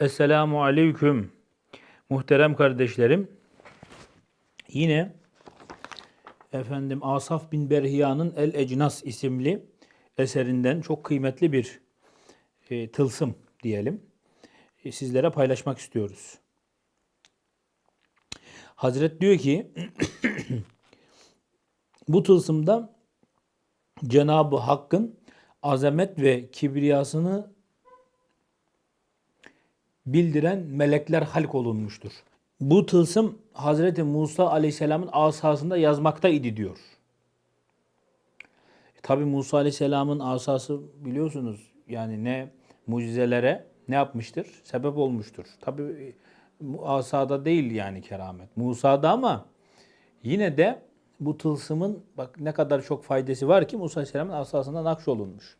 Esselamu Aleyküm. Muhterem kardeşlerim. Yine efendim Asaf bin Berhiya'nın El Ecnas isimli eserinden çok kıymetli bir e, tılsım diyelim. E, sizlere paylaşmak istiyoruz. Hazret diyor ki bu tılsımda Cenab-ı Hakk'ın azamet ve kibriyasını bildiren melekler halk olunmuştur. Bu tılsım Hazreti Musa Aleyhisselam'ın asasında yazmakta idi diyor. Tabi Musa Aleyhisselam'ın asası biliyorsunuz yani ne mucizelere ne yapmıştır? Sebep olmuştur. Tabi asada değil yani keramet. Musa'da ama yine de bu tılsımın bak ne kadar çok faydası var ki Musa Aleyhisselam'ın asasında nakşolunmuş.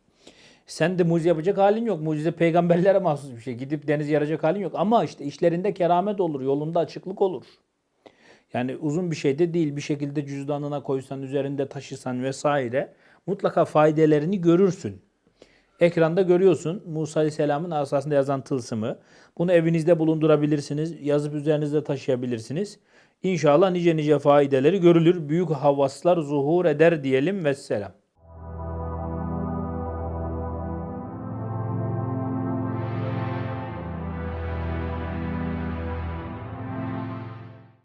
Sen de mucize yapacak halin yok. Mucize peygamberlere mahsus bir şey. Gidip deniz yaracak halin yok. Ama işte işlerinde keramet olur. Yolunda açıklık olur. Yani uzun bir şey de değil. Bir şekilde cüzdanına koysan, üzerinde taşısan vesaire mutlaka faydalarını görürsün. Ekranda görüyorsun Musa Aleyhisselam'ın asasında yazan tılsımı. Bunu evinizde bulundurabilirsiniz. Yazıp üzerinizde taşıyabilirsiniz. İnşallah nice nice faydeleri görülür. Büyük havaslar zuhur eder diyelim ve selam.